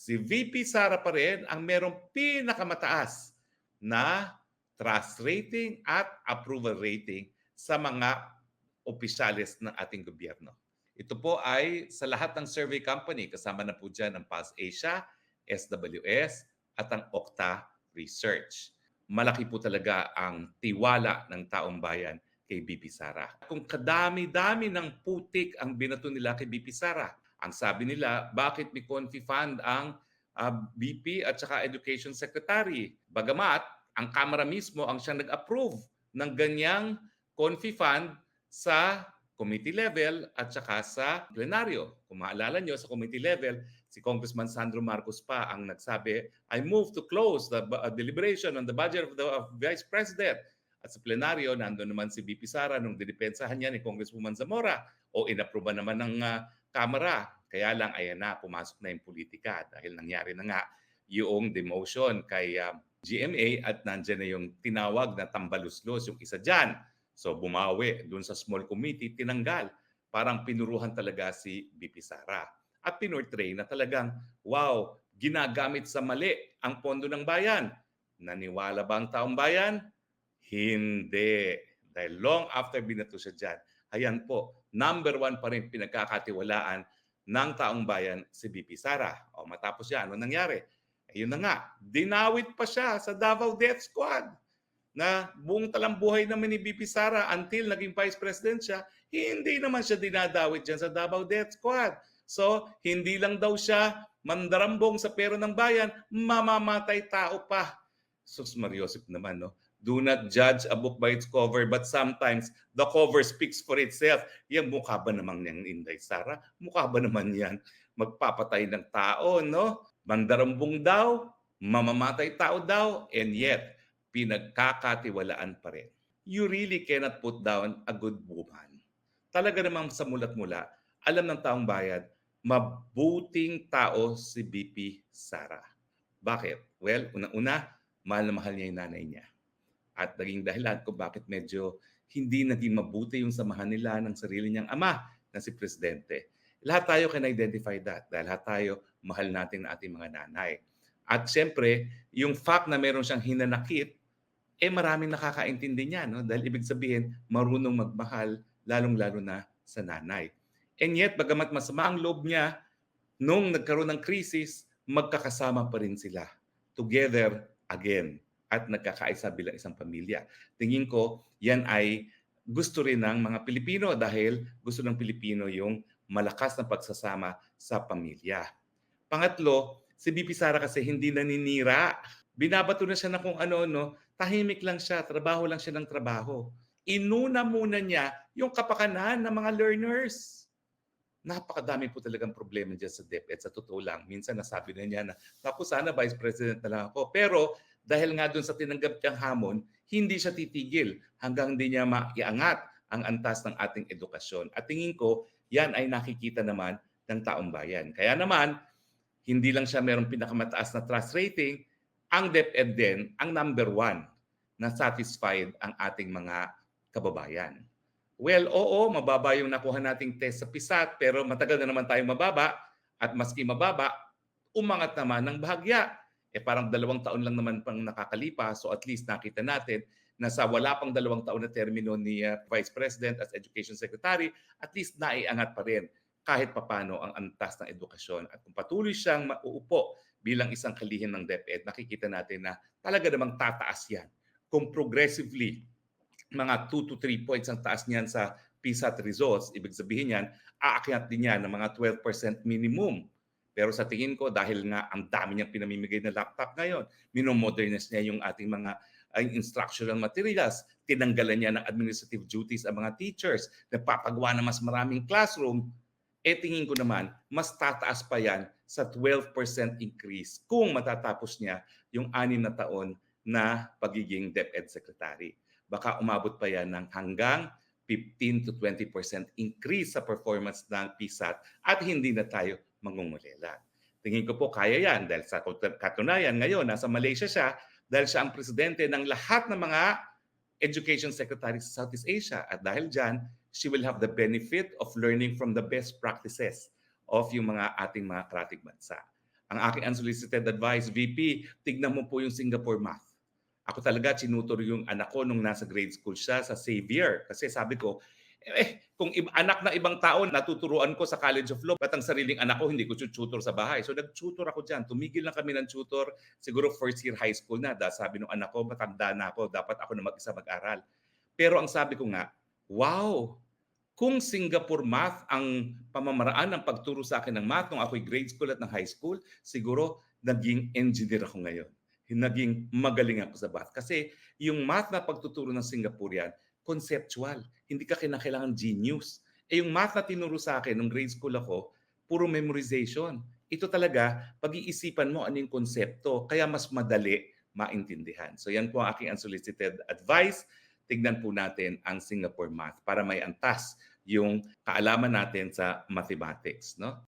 si VP Sara pa rin ang merong pinakamataas na trust rating at approval rating sa mga opisyalis ng ating gobyerno. Ito po ay sa lahat ng survey company, kasama na po dyan ang Pulse Asia, SWS, at ang Okta Research. Malaki po talaga ang tiwala ng taong bayan kay BP Sara. Kung kadami-dami ng putik ang binato nila kay BP Sara, ang sabi nila, bakit may Confi Fund ang ah, BP at saka Education Secretary? Bagamat, ang Kamara mismo ang siyang nag-approve ng ganyang Confi Fund sa committee level at saka sa plenaryo. Kung maalala nyo, sa committee level, si Congressman Sandro Marcos pa ang nagsabi, I move to close the uh, deliberation on the budget of the of Vice President. At sa plenaryo, nandun naman si BP Sara nung didepensahan niya ni Congresswoman Zamora o inapruba naman ng uh, Kamara. Kaya lang, ayan na, pumasok na yung politika dahil nangyari na nga yung demotion kay uh, GMA at nandyan na yung tinawag na tambaluslos, yung isa dyan. So bumawi dun sa small committee, tinanggal. Parang pinuruhan talaga si BP Sara. At pinortray na talagang, wow, ginagamit sa mali ang pondo ng bayan. Naniwala ba ang taong bayan? Hindi. Dahil long after binato siya dyan, ayan po, number one pa rin pinagkakatiwalaan ng taong bayan si BP Sara. O matapos yan, ano nangyari? Ayun na nga, dinawit pa siya sa Davao Death Squad na buong talambuhay naman ni BP Sara until naging vice president siya, hindi naman siya dinadawit dyan sa Davao Death Squad. So, hindi lang daw siya mandarambong sa pera ng bayan, mamamatay tao pa. Sus Mariosip naman, no? Do not judge a book by its cover, but sometimes the cover speaks for itself. Yan, mukha ba naman yan, Inday Sara? Mukha ba naman yan magpapatay ng tao, no? Mandarambong daw, mamamatay tao daw, and yet, pinagkakatiwalaan pa rin. You really cannot put down a good woman. Talaga namang sa mulat mula, alam ng taong bayan, mabuting tao si BP Sara. Bakit? Well, unang-una, mahal na mahal niya yung nanay niya. At naging dahilan kung bakit medyo hindi naging mabuti yung samahan nila ng sarili niyang ama na si Presidente. Lahat tayo can identify that dahil lahat tayo mahal natin ang ating mga nanay. At siyempre, yung fact na meron siyang hinanakit, eh maraming nakakaintindi niya. No? Dahil ibig sabihin, marunong magmahal, lalong-lalo na sa nanay. And yet, bagamat masama ang loob niya, nung nagkaroon ng krisis, magkakasama pa rin sila. Together again. At nagkakaisa bilang isang pamilya. Tingin ko, yan ay gusto rin ng mga Pilipino dahil gusto ng Pilipino yung malakas na pagsasama sa pamilya. Pangatlo, si BP Sara kasi hindi naninira. Binabato na siya na kung ano, no? Tahimik lang siya, trabaho lang siya ng trabaho. Inuna muna niya yung kapakanan ng mga learners. Napakadami po talagang problema dyan sa DepEd. Sa totoo lang, minsan nasabi na niya na, naku sana Vice President na lang ako. Pero dahil nga doon sa tinanggap niyang hamon, hindi siya titigil hanggang hindi niya maiangat ang antas ng ating edukasyon. At tingin ko, yan ay nakikita naman ng taong bayan. Kaya naman, hindi lang siya mayroong pinakamataas na trust rating, ang DepEd din ang number one na satisfied ang ating mga kababayan. Well, oo, mababa yung nakuha nating test sa PISAT, pero matagal na naman tayong mababa at maski mababa, umangat naman ng bahagya. Eh parang dalawang taon lang naman pang nakakalipas, so at least nakita natin na sa wala pang dalawang taon na termino ni uh, Vice President as Education Secretary, at least naiangat pa rin kahit papano ang antas ng edukasyon. At kung patuloy siyang mauupo bilang isang kalihim ng DepEd, nakikita natin na talaga namang tataas yan. Kung progressively, mga 2 to 3 points ang taas niyan sa PSAT results, ibig sabihin yan, aakyat din yan ng mga 12% minimum. Pero sa tingin ko, dahil nga ang dami niyang pinamimigay na laptop ngayon, minomodernize niya yung ating mga uh, instructional materials, tinanggalan niya ng administrative duties ang mga teachers, nagpapagawa na mas maraming classroom, eh tingin ko naman, mas tataas pa yan sa 12% increase kung matatapos niya yung anim na taon na pagiging DepEd Secretary. Baka umabot pa yan ng hanggang 15 to 20% increase sa performance ng PSAT at hindi na tayo mangungulela. Tingin ko po kaya yan dahil sa katunayan ngayon, nasa Malaysia siya dahil siya ang presidente ng lahat ng mga education secretary sa Southeast Asia. At dahil dyan, she will have the benefit of learning from the best practices of yung mga ating mga karatig bansa. ang aking unsolicited advice, VP, tignan mo po yung Singapore Math. Ako talaga, tinutor yung anak ko nung nasa grade school siya sa Xavier. Kasi sabi ko, eh, kung anak ng ibang tao, natuturuan ko sa College of Law, ba't ang sariling anak ko, hindi ko tutor sa bahay. So nag-tutor ako dyan. Tumigil lang kami ng tutor, siguro first year high school na. Dahil sabi ng anak ko, matanda na ako, dapat ako na mag-isa mag-aral. Pero ang sabi ko nga, wow, kung Singapore Math ang pamamaraan ng pagturo sa akin ng math nung ako'y grade school at ng high school, siguro naging engineer ako ngayon. Naging magaling ako sa math. Kasi yung math na pagtuturo ng Singaporean, conceptual. Hindi ka kinakailangan genius. Eh yung math na tinuro sa akin nung grade school ako, puro memorization. Ito talaga, pag-iisipan mo ano yung konsepto, kaya mas madali maintindihan. So yan po ang aking unsolicited advice. Tignan po natin ang Singapore Math para may antas yung kaalaman natin sa mathematics. No?